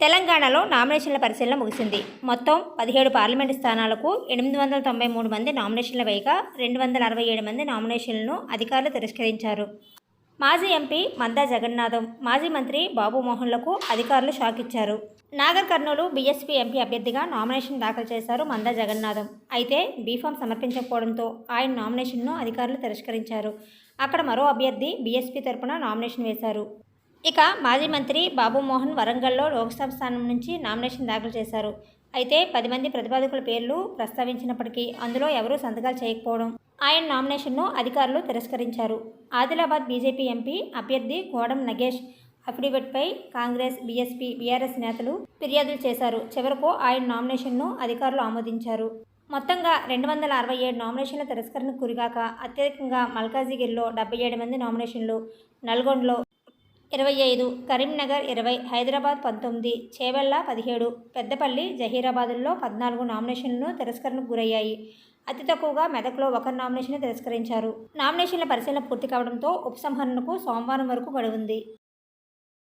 తెలంగాణలో నామినేషన్ల పరిశీలన ముగిసింది. మొత్తం పదిహేడు పార్లమెంటు స్థానాలకు ఎనిమిది వందల తొంభై మూడు మంది నామినేషన్ల వేయగా రెండు వందల అరవై ఏడు మంది నామినేషన్లను అధికారులు తిరస్కరించారు. మాజీ ఎంపీ మందా జగన్నాథం మాజీ మంత్రి బాబు మోహన్లకు అధికారులు షాక్ ఇచ్చారు. నాగర్ కర్నూలు బీఎస్పీ ఎంపీ అభ్యర్థిగా నామినేషన్ దాఖలు చేశారు మందా జగన్నాథం. అయితే బీఫామ్ సమర్పించకపోవడంతో ఆయన నామినేషన్ను అధికారులు తిరస్కరించారు. అక్కడ మరో అభ్యర్థి బీఎస్పీ తరపున నామినేషన్ వేశారు. ఇక మాజీ మంత్రి బాబు మోహన్ వరంగల్లో లోక్సభ స్థానం నుంచి నామినేషన్ దాఖలు చేశారు. అయితే పది మంది ప్రతిపాదకుల పేర్లు ప్రస్తావించినప్పటికీ అందులో ఎవరూ సంతకాలు చేయకపోవడం ఆయన నామినేషన్ను అధికారులు తిరస్కరించారు. ఆదిలాబాద్ బీజేపీ ఎంపీ అభ్యర్థి కోడం నగేష్ అఫిడవిట్పై కాంగ్రెస్ బీఎస్పీ బీఆర్ఎస్ నేతలు ఫిర్యాదులు చేశారు. చివరకు ఆయన నామినేషన్ను అధికారులు ఆమోదించారు. మొత్తంగా రెండు వందల అరవై ఏడు నామినేషన్ల తిరస్కరణకు గురిగాక అత్యధికంగా మల్కాజిగిరిలో డెబ్బై ఏడు మంది నామినేషన్లు నల్గొండలో ఇరవై ఐదు కరీంనగర్ ఇరవై హైదరాబాద్ పంతొమ్మిది చేవెళ్ళ పదిహేడు పెద్దపల్లి జహీరాబాదుల్లో పద్నాలుగు నామినేషన్లు తిరస్కరణకు గురయ్యాయి. అతి తక్కువగా మెదక్లో ఒక నామినేషన్ తిరస్కరించారు. నామినేషన్ల పరిశీలన పూర్తి కావడంతో ఉపసంహరణకు సోమవారం వరకు గడువుంది.